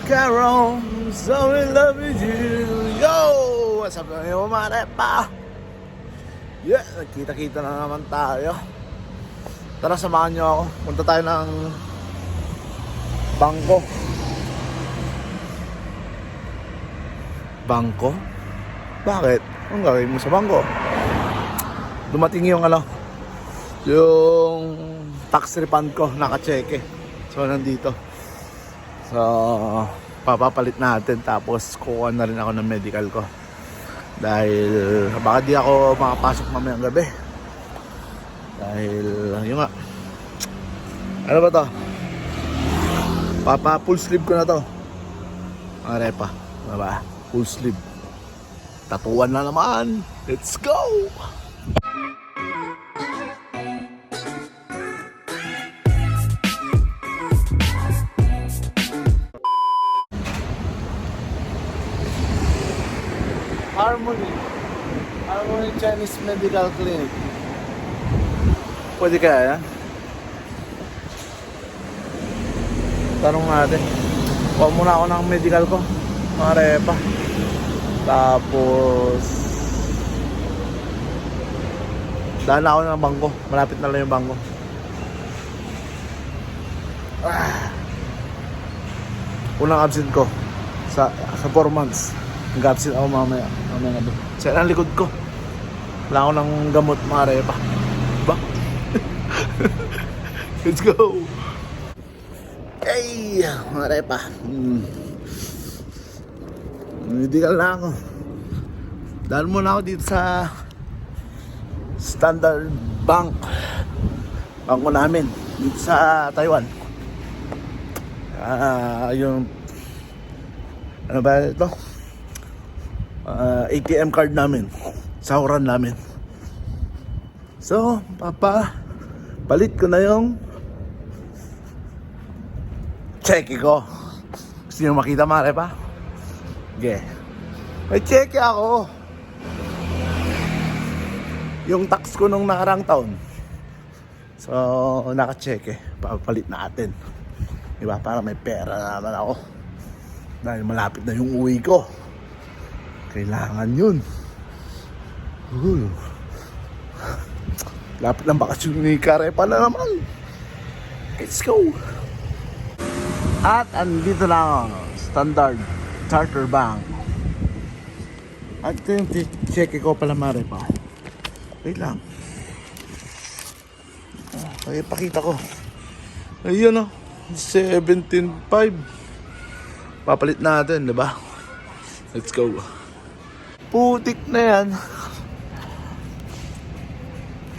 Carol, so in love with you. Yo! What's up mga repa? Yeah, nagkita-kita na naman tayo. Tara, samahan nyo ako. Punta tayo ng bangko. Bangko? Bakit? Anong gagawin mo sa bangko? Dumating yung ano, yung tax refund ko, naka-cheque. So, nandito. So, papapalit natin tapos kukuha na rin ako ng medical ko. Dahil baka di ako makapasok mamayang gabi. Dahil, yun nga. Ano ba to? Papa full sleeve ko na to. Mga repa. Ano ba? Full sleeve. Tatuan na naman. Let's go! Chinese Medical Clinic. Pwede kaya yan? Tanong natin. Kuha muna ako ng medical ko. Mga repa. Tapos... Dahil ako ng bangko. Malapit na lang yung bangko. Ah. Unang absent ko sa sa 4 months. Nag-absent ako mamaya. Mamaya nga doon. Ang likod ko. Wala ako ng gamot mga repa. Ba? Let's go! Hey! Mga repa. Hmm. Medical na ako. Dahil muna ako dito sa Standard Bank. Bangko namin. Dito sa Taiwan. Ah, yung ano ba ito? Ah, ATM card namin. Sahuran namin. So, papa, palit ko na yung cheque ko. Gusto niyo makita mare pa? Okay. May cheque ako. Yung tax ko nung nakarang taon. So, naka-cheque. Papalit natin. Diba? Para may pera na naman ako. Dahil malapit na yung uwi ko. Kailangan yun. Uh. Lapit ng bakasyon ni Karepa na naman. Let's go. At andito na ako. Standard Charter Bank. At ito yung check ko pala Marepa. Wait lang. Ay, pakita ko. Ayun oh. 17.5. Papalit natin, di ba? Let's go. Putik na yan.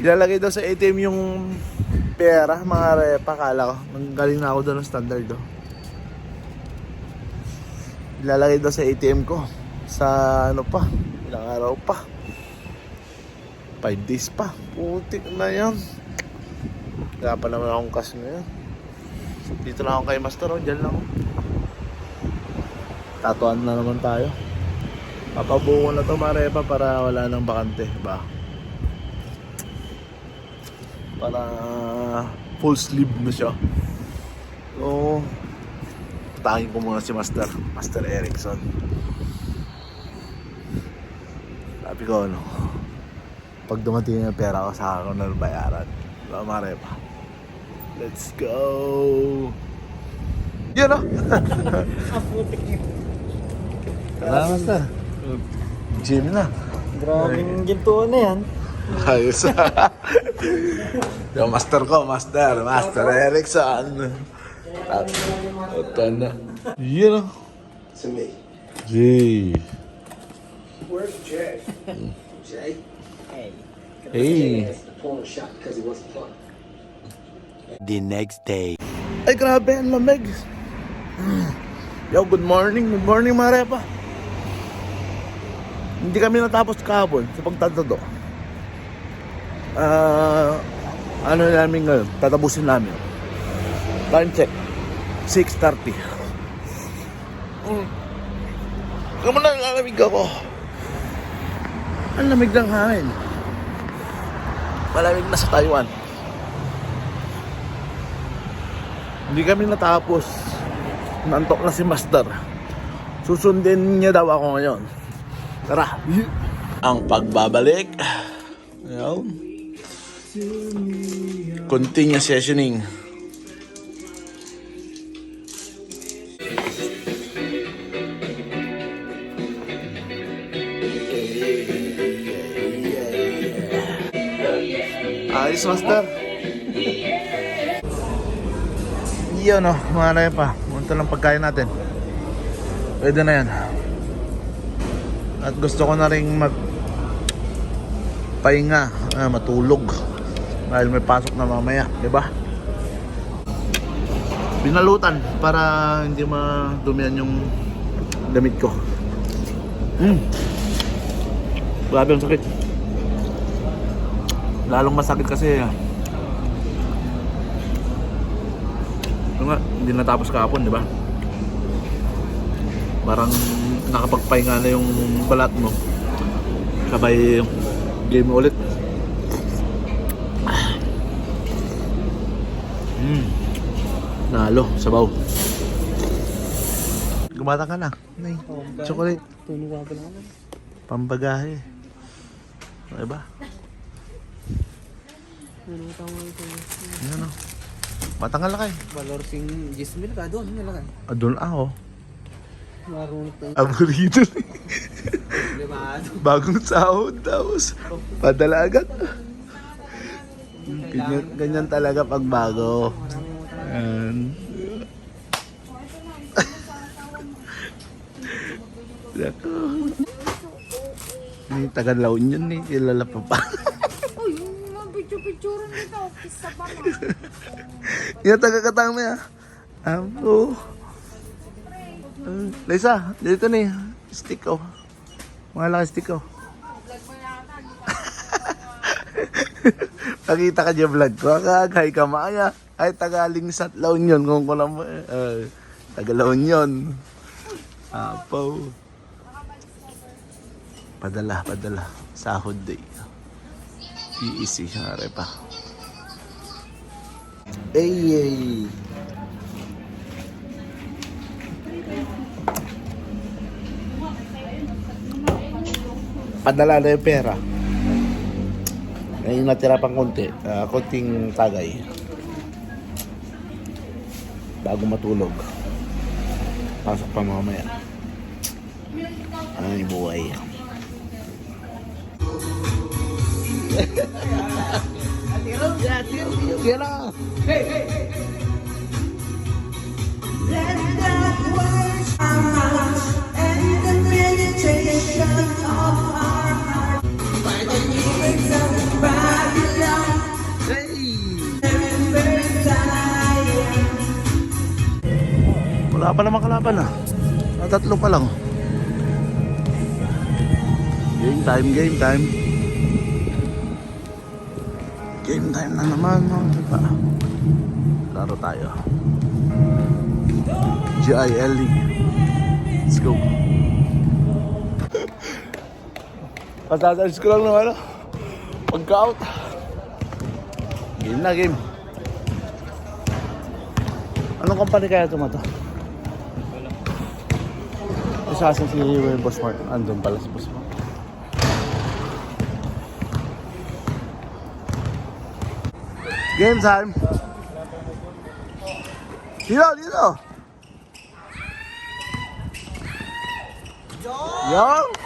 Ilalagay daw sa ATM yung pera, mga repa. Kala ko. Galing na ako doon ng standard do. Ilalagay daw sa ATM ko. Sa ano pa. Ilang araw pa. 5 days pa. Putik na yan. Wala pa naman akong cash ngayon. Dito lang ako kay Master. Oh. Diyan lang ako. Tatuan na naman tayo. Papabuo na to Marepa para wala nang bakante ba? Para full sleeve na siya. So, patahin ko muna si Master. Master Erickson. Sabi ko ano, pag dumating yung pera ko sa akin na bayaran. Diba Marepa? Let's go! Yun o! Salamat Master. Gym na. Grabing gintuan na yan. Ayos. Yung master ko, master. Master Erickson. At, ito na. Yun o. to me. Gee. Where's Jay? Jay? Hey. Hey. The next day. Ay, grabe, ang lamig. Yo, good morning. Good morning, mga repa. Hindi kami natapos kahapon sa pagtatato. Ah, ano namin ngayon? Tatapusin namin. Time check. 6.30. Mm. Kamu na lalamig ako. Ang lamig ng hangin. Malamig na sa Taiwan. Hindi kami natapos Nantok na si Master. Susundin niya daw ako ngayon. Tara. Ang pagbabalik. Ayun. Continuous sessioning. Ayos, Master. Yun o, marami pa. Munta lang pagkain natin. Pwede na yan. At gusto ko na rin mag pahinga, ah, matulog. Dahil may pasok na mamaya, di ba? Binalutan para hindi madumihan yung damit ko. Mm. Grabe ang sakit. Lalong masakit kasi ah. Ito nga, hindi natapos kahapon, di ba? Parang nakapagpahinga na yung balat mo. Sabay game ulit. Mm. Nalo, sabaw. Gumata ka na. Nay, chocolate. Tunog ka pa naman. Pambagahe. Diba? Ano tama ito? Ano? Matangal na kayo. Valor sing Gismil ka doon. Ano lang? Adon ako. Marunong to. Aburrito. Limado. Bagong sahod tapos padala agad. Ganyan, ganyan talaga pag bago. Yan. Nako. May tagalaw yun eh. Kilala pa pa. Uy, yung mga picture-picture nito, kisa pa na. Yan taga-katang na yan. Amo. Uh, Lisa, dito na eh. Stick ko. Mga laki stick ko. Nakita ka dyan vlog ko. Kagay ka maya. Ay, tagaling satlaw yun. Kung ko lang mo. Uh, tagalaw yun. Apaw. Padala, padala. Sahod day. Easy, hare pa. Ay, ay. Padala na yung pera. Ngayon natira pang konti. ah, konting tagay. Bago matulog. Pasok pa mamaya. Ay, buhay. Tira! Wala pa naman kalaban ah. Ah, Tatlo pa lang. Game time, game time. Game time na naman. No? Diba? Laro tayo. G-I-L-E. E. Let's go. Patatas ko lang naman. Pagka-out. Game na, game. Anong company kaya ito to? Isa sa si Boss Mark. Andun pala si Boss. Game time. Dito, dito. Yo.